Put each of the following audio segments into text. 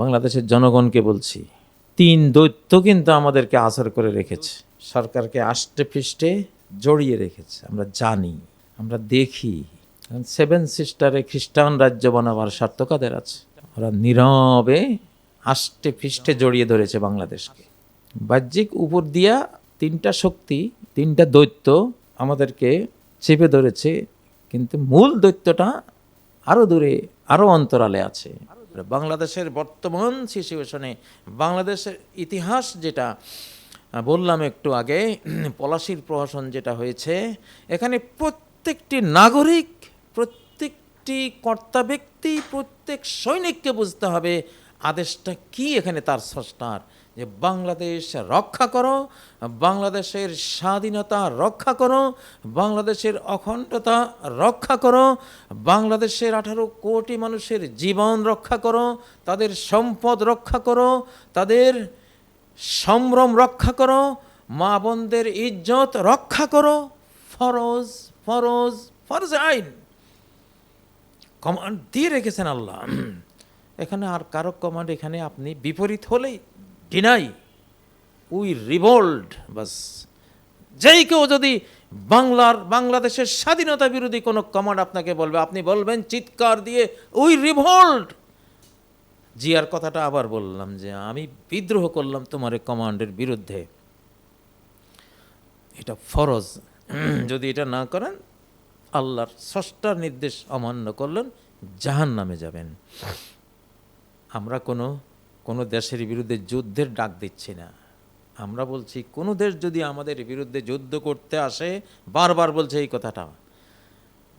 বাংলাদেশের জনগণকে বলছি, তিন দৈত্য কিন্তু আমাদেরকে আসর করে রেখেছে। সরকারকে আষ্টে পৃষ্ঠে জড়িয়ে রেখেছে। আমরা জানি, আমরা দেখি। সেভেন সিস্টারে খ্রিস্টান রাজ্য বানাবার স্বার্থ কাদের আছে? ওরা নীরবে আষ্টে পৃষ্ঠে জড়িয়ে ধরেছে বাংলাদেশকে। বাহ্যিক উপর দিয়া তিনটা শক্তি, তিনটা দৈত্য আমাদেরকে চেপে ধরেছে, কিন্তু মূল দৈত্যটা আরও দূরে আরও অন্তরালে আছে। বাংলাদেশের বর্তমান সিচুয়েশনে, বাংলাদেশের ইতিহাস যেটা বললাম একটু আগে, পলাশির প্রহসন যেটা হয়েছে, এখানে প্রত্যেকটি নাগরিক, প্রত্যেকটি কর্তা ব্যক্তি, প্রত্যেক সৈনিককে বুঝতে হবে আদেশটা কি এখানে তার স্রষ্টার? যে বাংলাদেশ রক্ষা করো, বাংলাদেশের স্বাধীনতা রক্ষা করো, বাংলাদেশের অখণ্ডতা রক্ষা করো, বাংলাদেশের আঠারো কোটি মানুষের জীবন রক্ষা করো, তাদের সম্পদ রক্ষা করো, তাদের সম্ভ্রম রক্ষা করো, মা বোনদের ইজ্জত রক্ষা করো। ফরজ ফরজ ফরজ আইন। কমান্ড দিয়ে রেখেছেন আল্লাহ। এখানে আর কারও কমান্ড এখানে আপনি বিপরীত হলেই ডিনাই উই রিভোল্ড বাস। যেই কেউ যদি বাংলার, বাংলাদেশের স্বাধীনতা বিরোধী কোনো কমান্ড আপনাকে বলবে, আপনি বলবেন চিৎকার দিয়ে উই রিভোল্ড জিয়ার কথাটা আবার বললাম যে আমি বিদ্রোহ করলাম তোমার কমান্ডের বিরুদ্ধে। এটা ফরজ। যদি এটা না করেন, আল্লাহর ষষ্ঠার নির্দেশ অমান্য করলেন জাহান নামে যাবেন। আমরা কোনো কোনো দেশের বিরুদ্ধে যুদ্ধের ডাক দিচ্ছি না। আমরা বলছি, কোনো দেশ যদি আমাদের বিরুদ্ধে যুদ্ধ করতে আসে, বারবার বলছে এই কথাটা।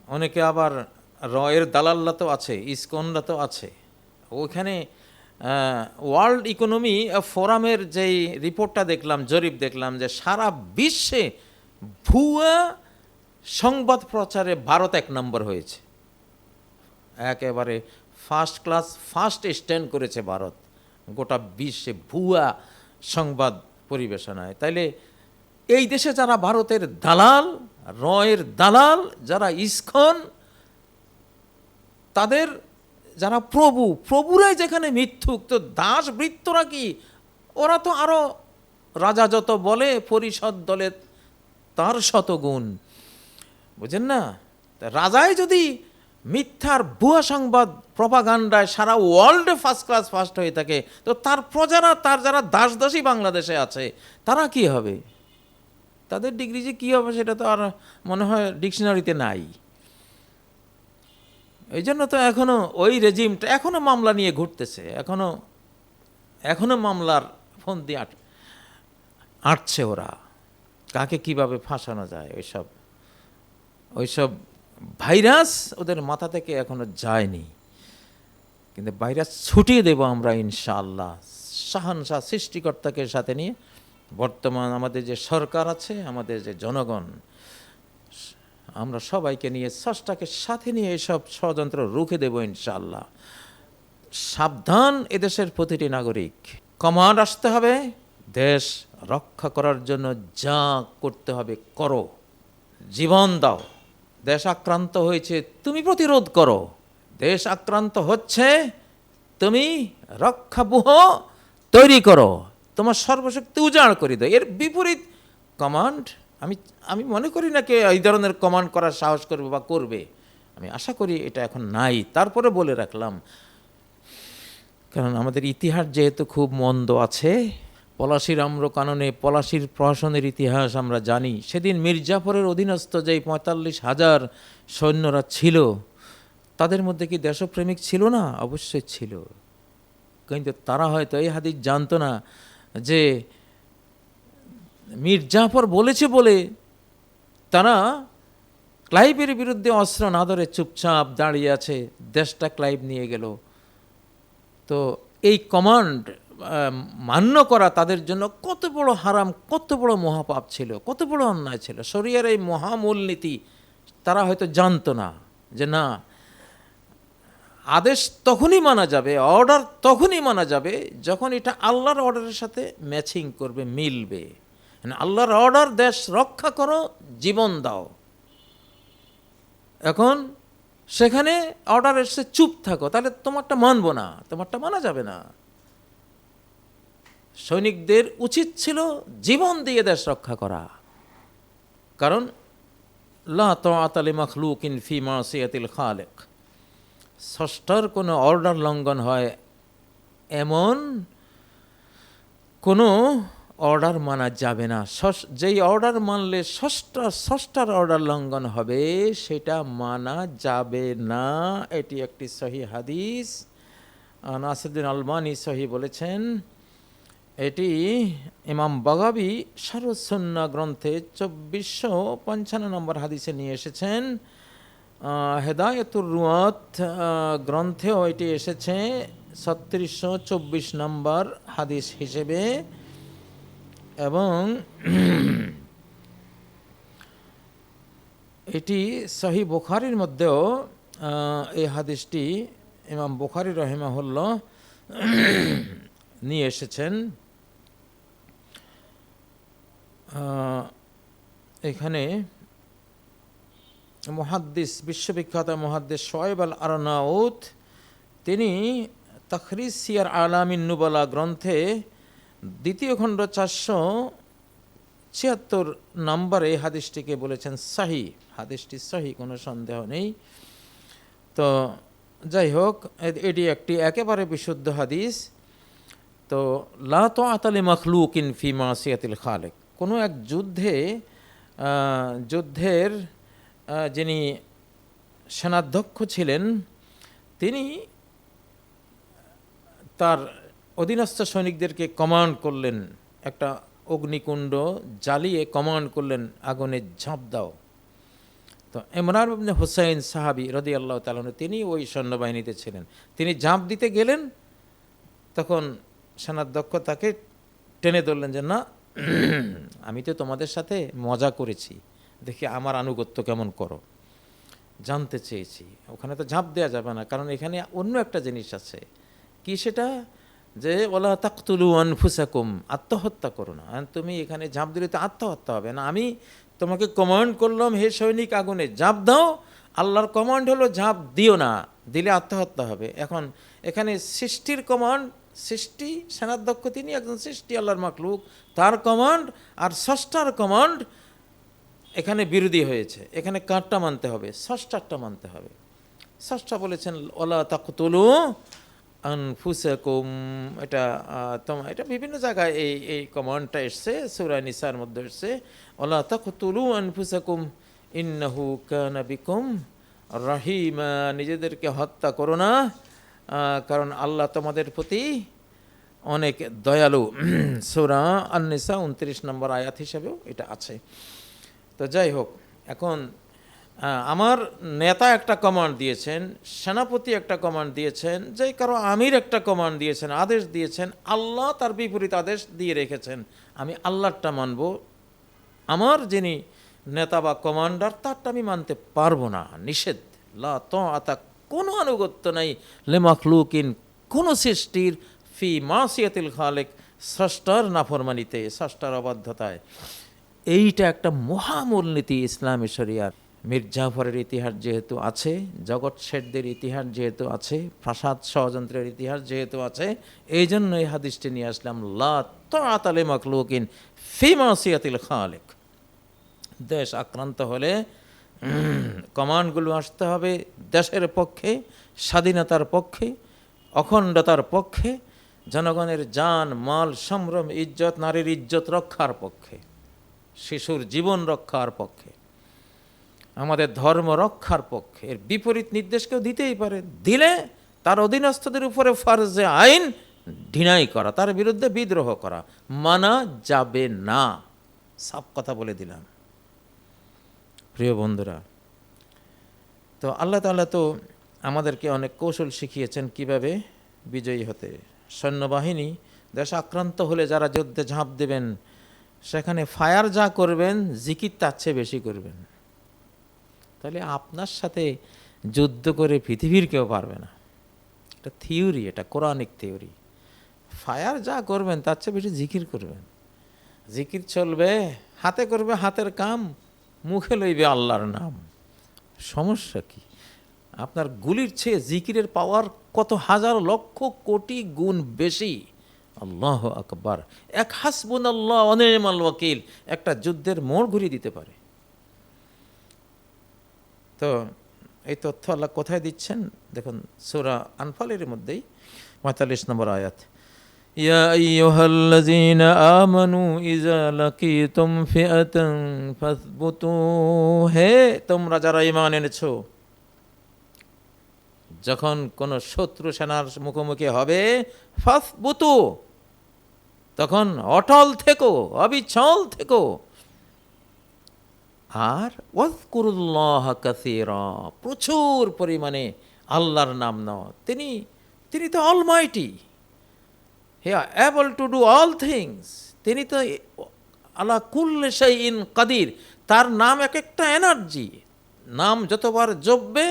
অনেকে আবার রয়ের দালাল্লা তো আছে, ইসকনরা তো আছে। ওখানে ওয়ার্ল্ড ইকোনমি ফোরামের যেই রিপোর্টটা দেখলাম, জরিপ দেখলাম যে সারা বিশ্বে ভুয়া সংবাদ প্রচারে ভারত এক নম্বর হয়েছে। একেবারে ফার্স্ট ক্লাস, ফার্স্ট স্ট্যান্ড করেছে ভারত। গোটা বিশ্বে ভুয়া সংবাদ পরিবেশনায়। তাইলে এই দেশে যারা ভারতের দালাল, রয়ের দালাল, যারা ইস্কন, তাদের যারা প্রভু, প্রভুরাই যেখানে মিথ্যুক, তো দাস বৃত্তরা কি? ওরা তো আরও রাজা যত বলে, পরিষদ দলে তার শতগুণ। বুঝেন না? রাজাই যদি মিথ্যার ভুয়া সংবাদ প্রপাগান্ডায় সারা ওয়ার্ল্ডে ফার্স্ট ক্লাস ফার্স্ট হয়ে থাকে। তো তার প্রজারা, তার যারা দাস দাসী বাংলাদেশে আছে, তারা কি হবে? তাদের ডিগ্রি যে কী হবে সেটা তো আর মনে হয় ডিকশনারিতে নাই। এই জন্য তো এখনও ওই রেজিমটা এখনও মামলা নিয়ে ঘুরতেছে এখনও এখনও মামলার ফোন দিয়ে আট, আটছে ওরা। কাকে কীভাবে ফাঁসানো যায়, ওইসব ওইসব ভাইরাস ওদের মাথা থেকে এখনও যায়নি। কিন্তু ভাইরাস ছুটিয়ে দেব আমরা ইনশাআল্লাহ। শাহানশাহ সৃষ্টিকর্তাকে সাথে নিয়ে। বর্তমান আমাদের যে সরকার আছে, আমাদের যে জনগণ, আমরা সবাইকে নিয়ে ষষ্ঠাকে সাথে নিয়ে এসব ষড়যন্ত্র রুখে দেব ইনশাআল্লাহ। সাবধান এদেশের প্রতিটি নাগরিক। কমান্ড আসতে হবে। দেশ রক্ষা করার জন্য যা করতে হবে করো। জীবন দাও। দেশ আক্রান্ত হয়েছে, তুমি প্রতিরোধ করো। দেশ আক্রান্ত হচ্ছে, তুমি রক্ষাবুহ তৈরি করো। তোমার সর্বশক্তি উজাড় করে দাও। এর বিপরীত কমান্ড আমি আমি মনে করি না কে এই ধরনের কমান্ড করার সাহস করবে বা করবে। আমি আশা করি এটা এখন নাই। তারপরে বলে রাখলাম, কারণ আমাদের ইতিহাস যেহেতু খুব মন্দ আছে পলাশির আম্র কাননে পলাশির প্রহসনের ইতিহাস আমরা জানি। সেদিন মির্জাফরের অধীনস্থ যেই পঁয়তাল্লিশ হাজার সৈন্যরা ছিল, তাদের মধ্যে কি দেশপ্রেমিক ছিল না? অবশ্যই ছিল। কিন্তু তারা হয়তো এই হাদিস জানতো না যে মির্জাফর বলেছে বলে তারা ক্লাইভের বিরুদ্ধে অস্ত্র না ধরে চুপচাপ দাঁড়িয়ে আছে, দেশটা ক্লাইভ নিয়ে গেল। তো এই কমান্ড মান্য করা তাদের জন্য কত বড় হারাম, কত বড় মহাপাপ ছিল, কত বড় অন্যায় ছিল। শরিয়ার এই মহামূলনীতি তারা হয়তো জানতো না যে না, আদেশ তখনই মানা যাবে অর্ডার তখনই মানা যাবে যখন এটা আল্লাহর অর্ডারের সাথে ম্যাচিং করবে, মিলবে। মানে আল্লাহর অর্ডার দেশ রক্ষা করো, জীবন দাও। এখন সেখানে অর্ডার এসে চুপ থাকো, তাহলে তোমারটা মানবো না, তোমারটা মানা যাবে না। সৈনিকদের উচিত ছিল জীবন দিয়ে দেশ রক্ষা করা। কারণ, লা তালি মখলুকিন ফি মাসিয়াতিল খালেক। ষষ্ঠার কোনো অর্ডার লঙ্ঘন হয় এমন কোনো অর্ডার মানা যাবে না। যেই অর্ডার মানলে ষষ্ঠা ষষ্ঠার অর্ডার লঙ্ঘন হবে, সেটা মানা যাবে না। এটি একটি সহি হাদিস। নাসিরুদ্দিন আলমানি সহি বলেছেন এটি ইমাম বাগাবি সারসন্না গ্রন্থে চব্বিশশো পঞ্চান্ন নম্বর হাদিসে নিয়ে এসেছেন। হেদায়তুর রুয়াত গ্রন্থেও এটি এসেছে ছত্রিশশো চব্বিশ নম্বর হাদিস হিসেবে। এবং এটি সহি বুখারির মধ্যেও এই হাদিসটি ইমাম বুখারি রহিমাহুল্লাহ নিয়ে এসেছেন। এখানে মহাদ্দিস, বিশ্ববিখ্যাত মহাদ্দিস শোয়েব আল আরনাউত, তিনি তখরিস সিয়ার আলামিন নুবালা গ্রন্থে দ্বিতীয় খণ্ড চারশো ছিয়াত্তর নম্বরে হাদিসটিকে বলেছেন সাহি। হাদিসটি সাহি, কোনো সন্দেহ নেই। তো যাই হোক এটি একটি একেবারে বিশুদ্ধ হাদিস। তো লা তো আতালি মখলুক ইন ফি মাসিয়াতিল খালেক। কোনো এক যুদ্ধে যুদ্ধের যিনি সেনাধ্যক্ষ ছিলেন, তিনি তার অধীনস্থ সৈনিকদেরকে কমান্ড করলেন, একটা অগ্নিকুণ্ড জ্বালিয়ে কমান্ড করলেন, আগুনে ঝাঁপ দাও। তো ইমরান ইবনে হুসাইন সাহাবি রদি আল্লাহ তালন তিনি ওই সৈন্যবাহিনীতে ছিলেন। তিনি ঝাঁপ দিতে গেলেন, তখন সেনাধ্যক্ষ তাকে টেনে ধরলেন যে, না আমি তো তোমাদের সাথে মজা করেছি। দেখি আমার আনুগত্য কেমন করো। জানতে চেয়েছি। ওখানে তো ঝাঁপ দেওয়া যাবে না, কারণ এখানে অন্য একটা জিনিস আছে। কি সেটা? যে, ওলা তাকতুলু আনফুসাকুম, আত্মহত্যা করো না। তুমি এখানে ঝাঁপ দিলে তো আত্মহত্যা হবে না। আমি তোমাকে কমান্ড করলাম, হে সৈনিক আগুনে, ঝাঁপ দাও। আল্লাহর কমান্ড হলো ঝাঁপ দিও না, দিলে আত্মহত্যা হবে। এখন এখানে সৃষ্টির কমান্ড সৃষ্টি সেনাধ্যক্ষ তিনি একজন সৃষ্টি আল্লাহর মাকলুক তার কমান্ড আর ষষ্ঠার কমান্ড এখানে বিরোধী হয়েছে। এখানে কারটা মানতে হবে ষষ্ঠারটা মানতে হবে। ষষ্ঠা বলেছেন ওলা তাকতুলু আনফুসাকুম। এটা আহ, তোমা এটা বিভিন্ন জায়গায় এই এই কমান্ডটা এসছে সুরা নিসার মধ্যে এসছে। ওলা তাকতুলু আনফুসাকুম ইন্নাহু কানা বিকুম রাহিমা। নিজেদেরকে হত্যা করো না। কারণ আল্লাহ তোমাদের প্রতি অনেক দয়ালু। সুরা আননিসা উনত্রিশ নম্বর আয়াত হিসেবেও এটা আছে। তো যাই হোক, এখন আমার নেতা একটা কমান্ড দিয়েছেন, সেনাপতি একটা কমান্ড দিয়েছেন, যে কারও আমির একটা কমান্ড দিয়েছেন, আদেশ দিয়েছেন, আল্লাহ তার বিপরীত আদেশ দিয়ে রেখেছেন। আমি আল্লাহরটা মানব, আমার যিনি নেতা বা কমান্ডার, তারটা আমি মানতে পারব না, নিষেধ। লা তো আতা কোনো আনুগত্য নাই। লেমাখলুকিন কোনো সৃষ্টির ফি মাসিয়াতিল খালেক স্রষ্টার নাফরমানিতে, স্রষ্টার অবাধ্যতায়। এইটা একটা মহামূলনীতি ইসলামী শরিয়ার। মীর জাফরের ইতিহাস যেহেতু আছে, জগৎ শেঠদের ইতিহাস যেহেতু আছে, প্রাসাদ ষড়যন্ত্রের ইতিহাস যেহেতু আছে এই জন্য এই হাদিসটি নিয়ে আসলাম, লা তালে মখলুকিন ফি মাসিয়াতিল খালেক। দেশ আক্রান্ত হলে কমান্ডগুলো আসতে হবে দেশের পক্ষে, স্বাধীনতার পক্ষে, অখণ্ডতার পক্ষে, জনগণের যান মাল, সম্ভ্রম, ইজ্জত, নারীর ইজ্জত রক্ষার পক্ষে, শিশুর জীবন রক্ষার পক্ষে, আমাদের ধর্ম রক্ষার পক্ষে। এর বিপরীত নির্দেশ কেউ দিতেই পারে। দিলে তার অধীনস্থদের উপরে ফরজে আইন ঢিনাই করা, তার বিরুদ্ধে বিদ্রোহ করা। মানা যাবে না। সব কথা বলে দিলাম। প্রিয় বন্ধুরা, তো আল্লাহ তাআলা তো আমাদেরকে অনেক কৌশল শিখিয়েছেন কীভাবে বিজয়ী হতে। সৈন্যবাহিনী দেশ আক্রান্ত হলে যারা যুদ্ধে ঝাঁপ দেবেন, সেখানে ফায়ার যা করবেন, জিকির তার চেয়ে বেশি করবেন। তাহলে আপনার সাথে যুদ্ধ করে পৃথিবীর কেউ পারবে না। এটা থিওরি, এটা কোরআনিক থিওরি। ফায়ার যা করবেন, তার চেয়ে বেশি জিকির করবেন। জিকির চলবে, হাতে করবে হাতের কাম মুখে লইবে আল্লাহর নাম। সমস্যা কি? আপনার গুলির চেয়ে জিকিরের পাওয়ার কত হাজার লক্ষ কোটি গুণ বেশি? আল্লাহ আকবার। এক হাসবুন আল্লাহ অনেমাল ওয়াকিল। একটা যুদ্ধের মোড় ঘুরিয়ে দিতে পারে। তো এই তথ্য আল্লাহ কোথায় দিচ্ছেন? দেখুন, সুরা আনফালের মধ্যেই পঁয়তাল্লিশ নম্বর আয়াত। يا أيها الذين آمنوا إذا لقيتم فئة فاثبتوا হে তোমরা যারা ইমান এনেছো যখন কোন শত্রু সেনার মুখোমুখি হবে ফাসবুতু তখন অটল থেকো অবিচল থেকো আর ওয়াজকুরুল্লাহ কাসীরা প্রচুর পরিমাণে আল্লাহর নাম নাও তিনি তিনি তো Almighty he able to do all things তিনি তো আল্লাহ কুল্লে সেই ইন কাদির। তার নাম এক একটা এনার্জি। নাম যতবার জপবে,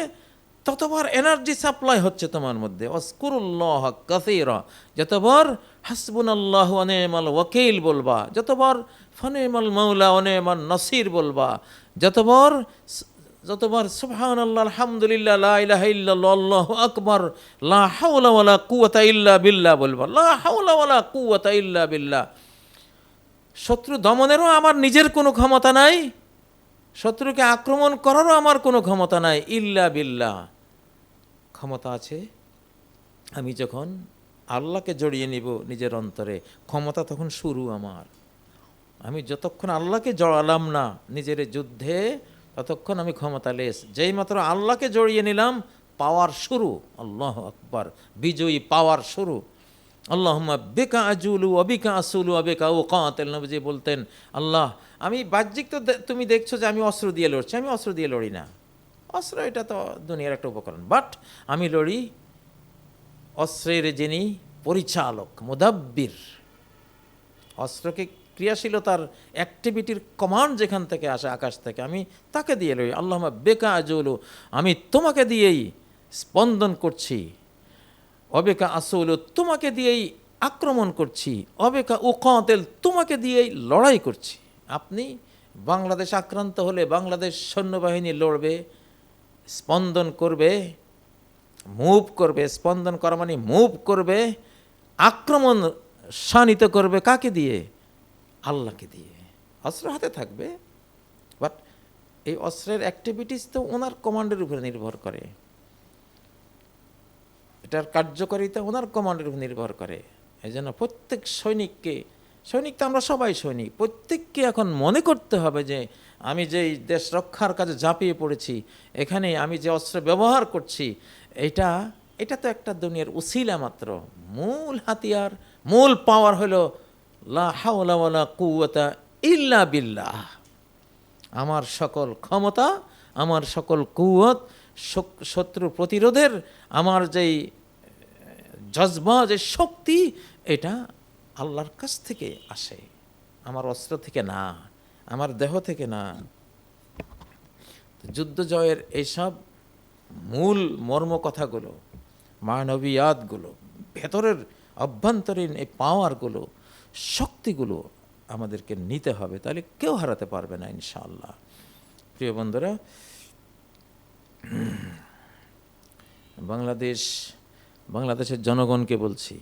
ততবার এনার্জি সাপ্লাই হচ্ছে তোমার মধ্যে। অস্কুরুল্লাহ কাসিরা। যতবার হাসবুন আল্লাহ অনেমাল ওয়াকিল বলবা, যতবার ফনেমাল মৌলা অনেমাল নসির বলবা, যতবার যতবার সুবহান আল্লাহ আলহামদুলিল্লাহ, লা ইলাহা ইল্লাল্লাহ, আল্লাহু আকবার, লা হাওলা ওয়ালা কুওয়াতা ইল্লা বিল্লাহ বলবা, লা হাওলা ওয়ালা কুওয়াতা ইল্লা বিল্লাহ। শত্রু দমনেরও আমার নিজের কোনো ক্ষমতা নাই, শত্রুকে আক্রমণ করারও আমার কোনো ক্ষমতা নাই, ইল্লা বিল্লাহ। ক্ষমতা আছে, আমি যখন আল্লাহকে জড়িয়ে নিব নিজের অন্তরে, ক্ষমতা তখন শুরু আমার। আমি যতক্ষণ আল্লাহকে জড়ালাম না, নিজের যুদ্ধে ততক্ষণ আমি ক্ষমতা লেস। যেই মাত্র আল্লাহকে জড়িয়ে নিলাম, পাওয়ার শুরু। আল্লাহ আকবার। বিজয়ী পাওয়ার শুরু। আল্লাহম্মা বেকা আজুলু অবিকা আসুলু অবেকা ও কাঁতেল নবজি বলতেন, আল্লাহ, আমি বাহ্যিক তো তুমি দেখছ যে আমি অস্ত্র দিয়ে লড়ছি। আমি অস্ত্র দিয়ে লড়ি না। অস্ত্র এটা তো দুনিয়ার একটা উপকরণ। বাট আমি লড়ি অস্ত্রের যিনি পরিচালক, মুদাব্বির। অস্ত্রকে ক্রিয়াশীলতার অ্যাক্টিভিটির কমান্ড যেখান থেকে আসে, আকাশ থেকে, আমি তাকে দিয়ে লই। আল্লাহ বেকা আজুলু, আমি তোমাকে দিয়েই স্পন্দন করছি। অবেকা আসৌল, তোমাকে দিয়েই আক্রমণ করছি। অবেকা উকাতেল, তোমাকে দিয়েই লড়াই করছি। আপনি বাংলাদেশ আক্রান্ত হলে বাংলাদেশ সৈন্যবাহিনী লড়বে, স্পন্দন করবে মুভ করবে। স্পন্দন করা মানে মুভ করবে, আক্রমণ শানিত করবে কাকে দিয়ে? আল্লাহকে দিয়ে। অস্ত্র হাতে থাকবে বাট এই অস্ত্রের অ্যাক্টিভিটিস তো ওনার কমান্ডের উপরে নির্ভর করে। এটার কার্যকারিতা ওনার কমান্ডের উপর নির্ভর করে। এই জন্য প্রত্যেক সৈনিককে, সৈনিক তো আমরা সবাই সৈনিক, প্রত্যেককে এখন মনে করতে হবে যে আমি যে দেশ রক্ষার কাজে ঝাঁপিয়ে পড়েছি, এখানে আমি যে অস্ত্র ব্যবহার করছি, এটা এটা তো একটা দুনিয়ার উসিলা মাত্র। মূল হাতিয়ার, মূল পাওয়ার হলো লা হাওলা কুওয়াতা ইল্লা বিল্লাহ। আমার সকল ক্ষমতা, আমার সকল কুয়ত শত্রু প্রতিরোধের, আমার যেই জজবা যে শক্তি, এটা আল্লাহর কাছ থেকে আসে। আমার অস্ত্র থেকে না, আমার দেহ থেকে না। যুদ্ধ জয়ের এইসব মূল মর্ম কথাগুলো, মানবীয়াতগুলো, ভেতরের অভ্যন্তরীণ এই পাওয়ারগুলো শক্তিগুলো আমাদেরকে নিতে হবে, তাহলে কেউ হারাতে পারবে না ইনশাআল্লাহ। প্রিয় বন্ধুরা, বাংলাদেশ, বাংলাদেশের জনগণকে বলছি,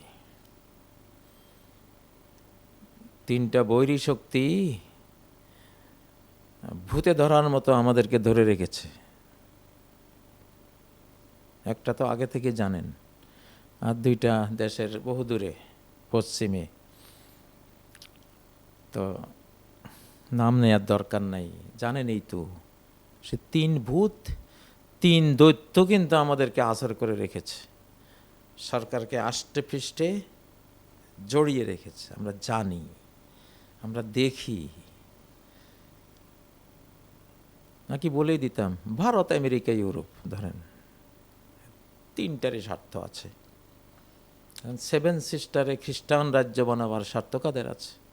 তিনটা বৈরী শক্তি ভূতে ধরার মতো আমাদেরকে ধরে রেখেছে। একটা তো আগে থেকে জানেন, আর দুইটা দেশের বহু দূরে পশ্চিমে। তো নাম নেওয়ার দরকার নাই। জানেনই তো, সে তিন ভূত, তিন দৈত্য কিন্তু আমাদেরকে আসর করে রেখেছে। সরকারকে আষ্টে ফিষ্টে জড়িয়ে রেখেছে। আমরা জানি, আমরা দেখি। নাকি বলেই দিতাম, ভারত, আমেরিকা, ইউরোপ, ধরেন, তিনটারই স্বার্থ আছে। সেভেন সিস্টারে খ্রিস্টান রাজ্য বানাবার স্বার্থ কাদের আছে?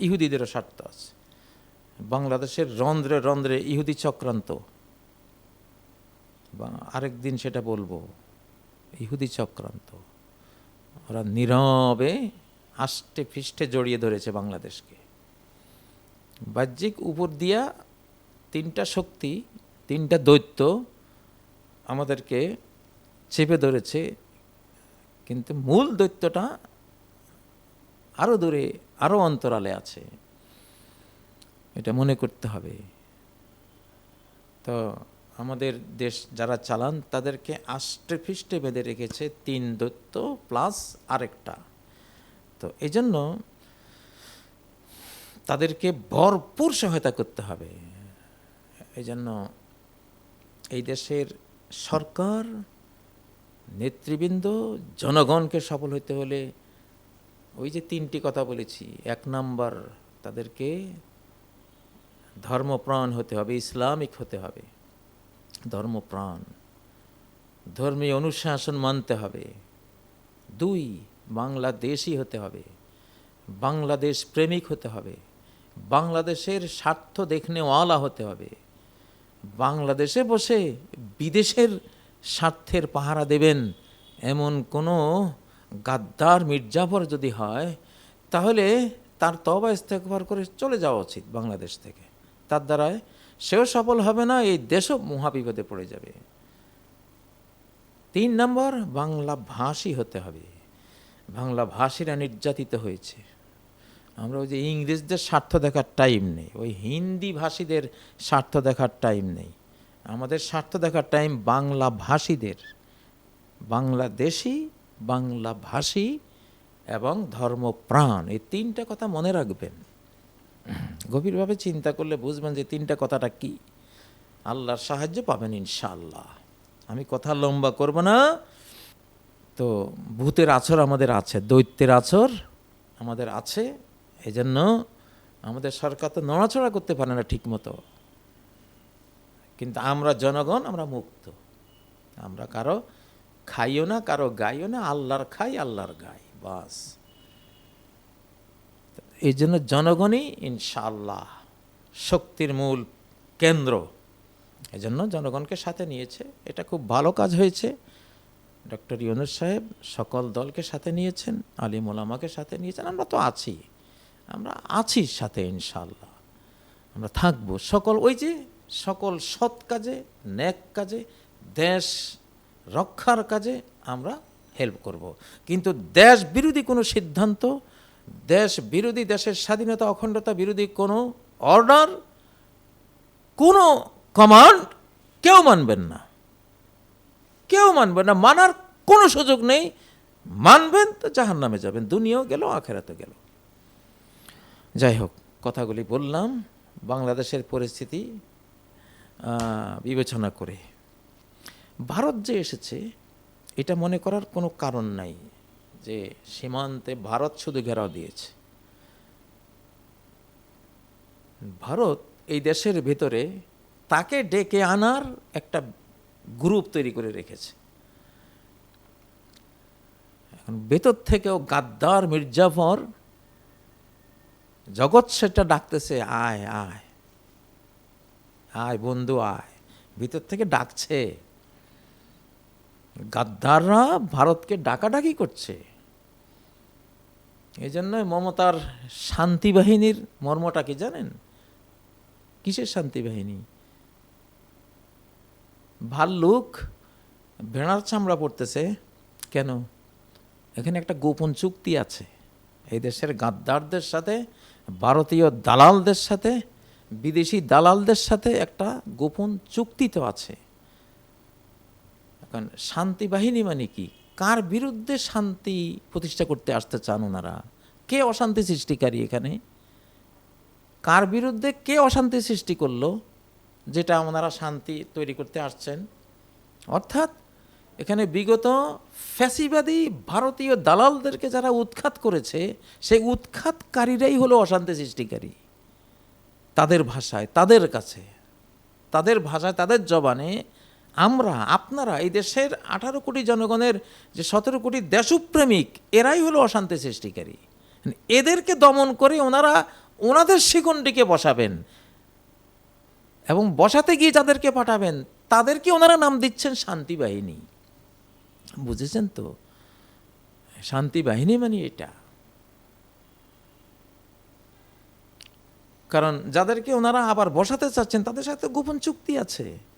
ইহুদিদেরও স্বার্থ আছে। বাংলাদেশের রন্ধ্রে রন্ধ্রে ইহুদি চক্রান্ত। আরেক দিন সেটা বলব, ইহুদি চক্রান্ত। ওরা নীরবে আষ্টে ফিষ্টে জড়িয়ে ধরেছে বাংলাদেশকে। বাহ্যিক উপর দিয়া তিনটা শক্তি, তিনটা দৈত্য আমাদেরকে চেপে ধরেছে, কিন্তু মূল দৈত্যটা আরও দূরে আরও অন্তরালে আছে। এটা মনে করতে হবে। তো আমাদের দেশ যারা চালান, তাদেরকে আষ্টে ফিষ্টে বেঁধে রেখেছে তিন দৈত্য প্লাস আরেকটা। তো এই জন্য তাদেরকে ভরপুর সহায়তা করতে হবে। এই জন্য এই দেশের সরকার, নেতৃবৃন্দ, জনগণকে সফল হতে হলে ওই যে তিনটি কথা বলেছি, এক নাম্বার তাদেরকে ধর্মপ্রাণ হতে হবে, ইসলামিক হতে হবে। ধর্মপ্রাণ, ধর্মীয় অনুশাসন মানতে হবে। দুই, বাংলাদেশি হতে হবে, বাংলাদেশ প্রেমিক হতে হবে, বাংলাদেশের স্বার্থ দেখনেওয়ালা হতে হবে, বাংলাদেশে বসে বিদেশের স্বার্থের পাহারা দেবেন এমন কোনো গাদ্দার মির্জাফর যদি হয়, তাহলে তার তবা ইস্তেকবার করে চলে যাওয়া উচিত বাংলাদেশ থেকে। তার দ্বারায় সেও সফল হবে না, এই দেশও মহাবিপদে পড়ে যাবে। তিন নম্বর, বাংলা ভাষী হতে হবে। বাংলা ভাষীরা নির্যাতিত হয়েছে। আমরা ওই যে ইংরেজদের স্বার্থ দেখার টাইম নেই, ওই হিন্দি ভাষীদের স্বার্থ দেখার টাইম নেই। আমাদের স্বার্থ দেখার টাইম বাংলা ভাষীদের। বাংলাদেশি বাংলা ভাষী এবং ধর্মপ্রাণ, এই তিনটা কথা মনে রাখবেন। গভীরভাবে চিন্তা করলে বুঝবেন যে তিনটা কথাটা কি। আল্লাহর সাহায্য পাবেন ইনশাল্লাহ আমি কথা লম্বা করব না। তো ভূতের আছর আমাদের আছে, দৈত্যের আছর আমাদের আছে। এই জন্য আমাদের সরকার তো নড়াচড়া করতে পারে না ঠিকমতো। কিন্তু আমরা জনগণ, আমরা মুক্ত। আমরা কারও খাইও না, কারও গাইও না, আল্লাহর খাই, আল্লাহর গাই, বাস। এই জন্য জনগণই ইনশাল্লাহ শক্তির মূল কেন্দ্র। এজন্য জনগণকে সাথে নিয়েছে। এটা খুব ভালো কাজ হয়েছে। ডক্টর ইউনুস সাহেব সকল দলকে সাথে নিয়েছেন, আলী মোলামাকে সাথে নিয়েছেন, আমরা তো আছি। আমরা আছি সাথে ইনশাল্লাহ আমরা থাকব। সকল ওই যে সকল সৎ কাজে, ন্যাক কাজে, দেশ রক্ষার কাজে আমরা হেল্প করব। কিন্তু দেশ বিরোধী কোনো সিদ্ধান্ত, দেশ বিরোধী দেশের স্বাধীনতা, অখণ্ডতা বিরোধী কোনো অর্ডার কোনো কমান্ড কেউ মানবেন না। কেউ মানবেন না, মানার কোনো সুযোগ নেই। মানবেন তো জাহান নামে যাবেন, দুনিয়াও গেল আখেরাতে গেল। যাই হোক, কথাগুলি বললাম, বাংলাদেশের পরিস্থিতি বিবেচনা করে। ভারত যে এসেছে, এটা মনে করার কোনো কারণ নাই যে সীমান্তে ভারত শুধু ঘেরাও দিয়েছে। ভারত এই দেশের ভেতরে তাকে ডেকে আনার একটা গ্রুপ তৈরি করে রেখেছে। এখন ভেতর থেকেও গাদ্দার, মির্জাফর, জগৎ সেটা ডাকতেছে, আয় আয় আয় বন্ধু, আয়। ভিতর থেকে ডাকছে। গাদ্দাররা ভারতকে ডাকাডাকি করছে। এই জন্য মমতার শান্তি বাহিনীর মর্মটা কি জানেন? কিসের শান্তি বাহিনী ভাল্লুক ভেড়ার চামড়া পড়তেছে কেন? এখানে একটা গোপন চুক্তি আছে। এই দেশের গাদ্দারদের সাথে, ভারতীয় দালালদের সাথে, বিদেশি দালালদের সাথে একটা গোপন চুক্তি তো আছে। এখন শান্তি বাহিনী মানে কি? কার বিরুদ্ধে শান্তি প্রতিষ্ঠা করতে আসতে চান ওনারা? কে অশান্তি সৃষ্টিকারী এখানে? কার বিরুদ্ধে কে অশান্তি সৃষ্টি করল যেটা ওনারা শান্তি তৈরি করতে আসছেন? অর্থাৎ এখানে বিগত ফ্যাসিবাদী ভারতীয় দালালদেরকে যারা উৎখাত করেছে, সেই উৎখাতকারীরাই হলো অশান্তি সৃষ্টিকারী। তাদের ভাষায়, তাদের কাছে, তাদের ভাষায়, তাদের জবানে আমরা, আপনারা এই দেশের আঠারো কোটি জনগণের যে সতেরো কোটি দেশপ্রেমিক, এরাই হলো অশান্তি সৃষ্টিকারী। এদেরকে দমন করে ওনারা ওনাদের শিকনটিকে বসাবেন এবং বসাতে গিয়ে যাদেরকে পাঠাবেন, তাদেরকে ওনারা নাম দিচ্ছেন শান্তি বাহিনী। বুঝেছেন তো? শান্তি বাহিনী মানে এটা। কারণ যাদেরকে ওনারা আবার বসাতে চাচ্ছেন, তাদের সাথে গোপন চুক্তি আছে।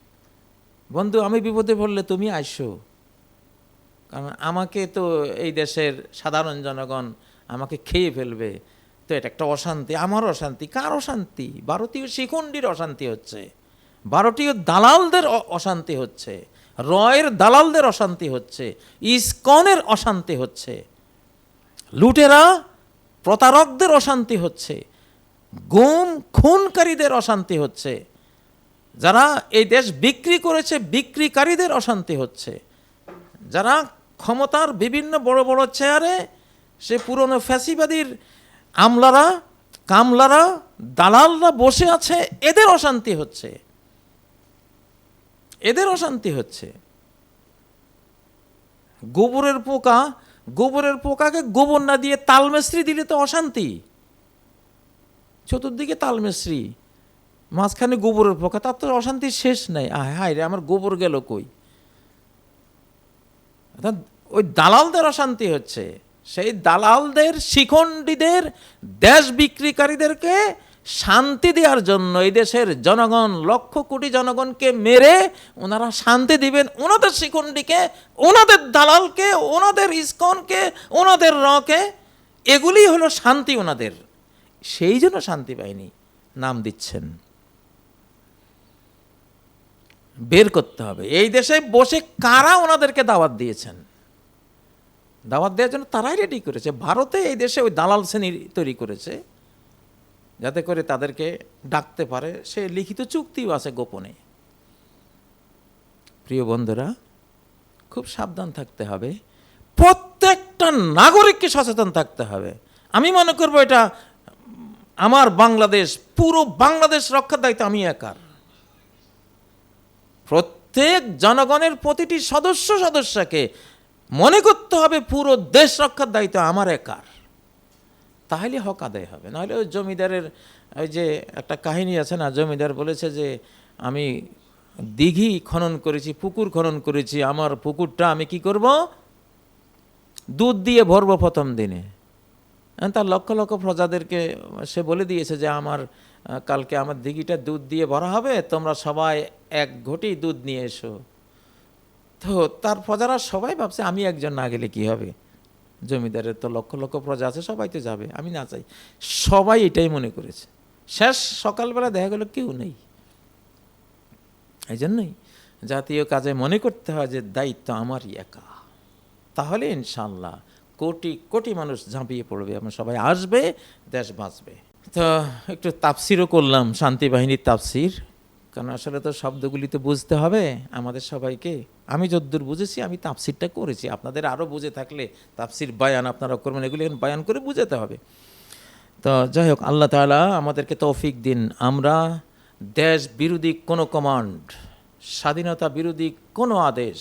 বন্ধু, আমি বিপদে পড়লে তুমি আসো। কারণ আমাকে তো এই দেশের সাধারণ জনগণ আমাকে খেয়ে ফেলবে। তো এটা একটা অশান্তি, আমার অশান্তি, কার অশান্তি? ভারতীয় শিখণ্ডীর অশান্তি হচ্ছে। ভারতীয় দালালদের অশান্তি হচ্ছে। রয়ের দালালদের অশান্তি হচ্ছে। ইসকনের অশান্তি হচ্ছে। লুটেরা, প্রতারকদের অশান্তি হচ্ছে। গুম, খুনকারীদের অশান্তি হচ্ছে। যারা এই দেশ বিক্রি করেছে, বিক্রিকারীদের অশান্তি হচ্ছে। যারা ক্ষমতার বিভিন্ন বড় বড় চেয়ারে সে পুরনো ফ্যাসিবাদীর আমলারা, কামলারা, দালালরা বসে আছে, এদের অশান্তি হচ্ছে। এদের অশান্তি হচ্ছে। গোবরের পোকা, গোবরের পোকাকে গোবর না দিয়ে তালমেস্ত্রি দিলে তো অশান্তি। চতুর্দিকে তালমেস্ত্রি। মাঝখানে গোবরের পোকা তার তো অশান্তির শেষ নাই। আয় হায় রে, আমার গোবর গেল কই? ওই দালালদের অশান্তি হচ্ছে। সেই দালালদের, শিখণ্ডীদের, দেশ বিক্রিকারীদেরকে শান্তি দেওয়ার জন্য এই দেশের জনগণ, লক্ষ কোটি জনগণকে মেরে ওনারা শান্তি দিবেন। ওনাদের শিখণ্ডীকে, ওনাদের দালালকে, ওনাদের ইস্কনকে, ওনাদের রকে, এগুলি হলো শান্তি ওনাদের। সেই জন্য শান্তি বাহিনী নাম দিচ্ছেন। বের করতে হবে। এই দেশে বসে কারা ওনাদেরকে দাওয়াত দিয়েছেন? দাওয়াত দেওয়ার জন্য তারাই রেডি করেছে। ভারতে এই দেশে ওই দালাল শ্রেণি তৈরি করেছে, যাতে করে তাদেরকে ডাকতে পারে। সে লিখিত চুক্তিও আছে গোপনে। প্রিয় বন্ধুরা, খুব সাবধান থাকতে হবে। প্রত্যেকটা নাগরিককে সচেতন থাকতে হবে। আমি মনে করব এটা, আমার বাংলাদেশ, পুরো বাংলাদেশ রক্ষার দায়িত্ব আমি একার। প্রত্যেক জনগণের প্রতিটি সদস্য সদস্যকে মনে করতে হবে পুরো দেশ রক্ষার দায়িত্ব আমার একার। তাহলে হক আদায় হবে। নাহলে ওই জমিদারের, ওই যে একটা কাহিনী আছে না, জমিদার বলেছে যে, আমি দিঘি খনন করেছি, পুকুর খনন করেছি, আমার পুকুরটা আমি কি করব? দুধ দিয়ে ভরব প্রথম দিনে। তার লক্ষ লক্ষ প্রজাদেরকে সে বলে দিয়েছে যে, আমার, কালকে আমার দিঘিটা দুধ দিয়ে ভরা হবে, তোমরা সবাই এক ঘটি দুধ নিয়ে এসো। তো তার প্রজারা সবাই ভাবছে, আমি একজন না গেলে কি হবে? জমিদারের তো লক্ষ লক্ষ প্রজা আছে, সবাই তো যাবে, আমি না চাই। সবাই এটাই মনে করেছে। শেষ সকালবেলা দেখা গেল কেউ নেই। এই জন্যই জাতীয় কাজে মনে করতে হয় যে, দায়িত্ব আমারই একা। তাহলে ইনশাল্লাহ কোটি কোটি মানুষ ঝাঁপিয়ে পড়বে আমরা সবাই আসবে, দেশ বাঁচবে। তো একটু তাপসিরও করলাম, শান্তি বাহিনীর তাপসির কারণ আসলে তো শব্দগুলি তো বুঝতে হবে আমাদের সবাইকে। আমি যদ্দূর বুঝেছি, আমি তাপসিরটা করেছি। আপনাদের আরও বুঝে থাকলে তাপসির বায়ান আপনারা করবেন, এগুলি এখন বায়ান করে বুঝাতে হবে। তো যাই হোক, আল্লাহ তাআলা আমাদেরকে তৌফিক দিন। আমরা দেশ বিরোধী কোনো কমান্ড স্বাধীনতা বিরোধী কোনো আদেশ,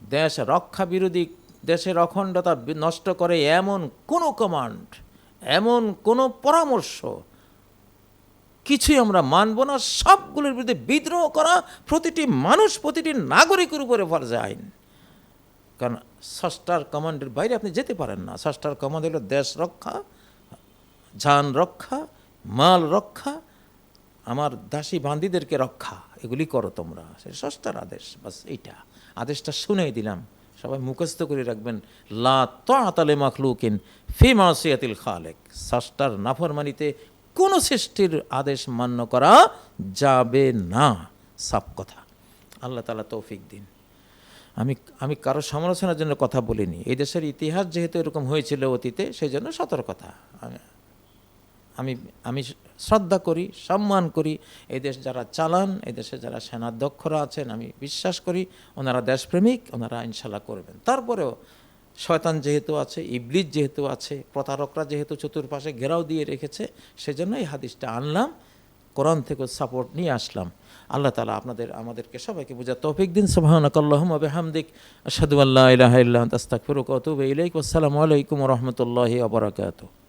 দেশ রক্ষা বিরোধী, দেশের অখণ্ডতা নষ্ট করে এমন কোনো কমান্ড এমন কোনো পরামর্শ কিছুই আমরা মানব না। সবগুলোর বিরুদ্ধে বিদ্রোহ করা প্রতিটি মানুষ, প্রতিটি নাগরিকের উপরে ফরজে আইন। কারণ ষষ্ঠার কমান্ডের বাইরে আপনি যেতে পারেন না। ষষ্ঠার কমান্ড হলো দেশ রক্ষা যান রক্ষা, মাল রক্ষা, আমার দাসী বান্দিদেরকে রক্ষা। এগুলি করো তোমরা। ষষ্ঠার আদেশ, বাস এইটা। আদেশটা শুনেই দিলাম। সবাই মুখস্থ করে রাখবেন। লা তালে মাখলুকিন ফি মাসিয়াতিল খালেক। ষষ্ঠার নাফরমানিতে কোনো সৃষ্টির আদেশ মান্য করা যাবে না। সাপ কথা। আল্লাহ তালা তৌফিক দিন। আমি আমি কারও সমালোচনার জন্য কথা বলিনি। এই দেশের ইতিহাস যেহেতু এরকম হয়েছিল অতীতে সেই জন্য সতর্কতা। আমি আমি আমি শ্রদ্ধা করি, সম্মান করি। এই দেশ যারা চালান, এই দেশে যারা সেনাধ্যক্ষরা আছেন, আমি বিশ্বাস করি, ওনারা দেশপ্রেমিক, ওনারা ইনশাল্লাহ করবেন। তারপরেও শয়তান যেহেতু আছে ইবলিজ যেহেতু আছে, প্রতারকরা যেহেতু চতুর্পাশে ঘেরাও দিয়ে রেখেছে, সেজন্য এই হাদিসটা আনলাম, কোরআন থেকে সাপোর্ট নিয়ে আসলাম। আল্লাহ তালা আপনাদের, আমাদেরকে সবাইকে বোঝা তৌফিক দিন। সুবাহিক ওয়া বিহামদিক আল্লাহ ইলাহ ইলাইক। ওয়াসসালামু আলাইকুম রহমতুল্লাহ বারাকাতুহু।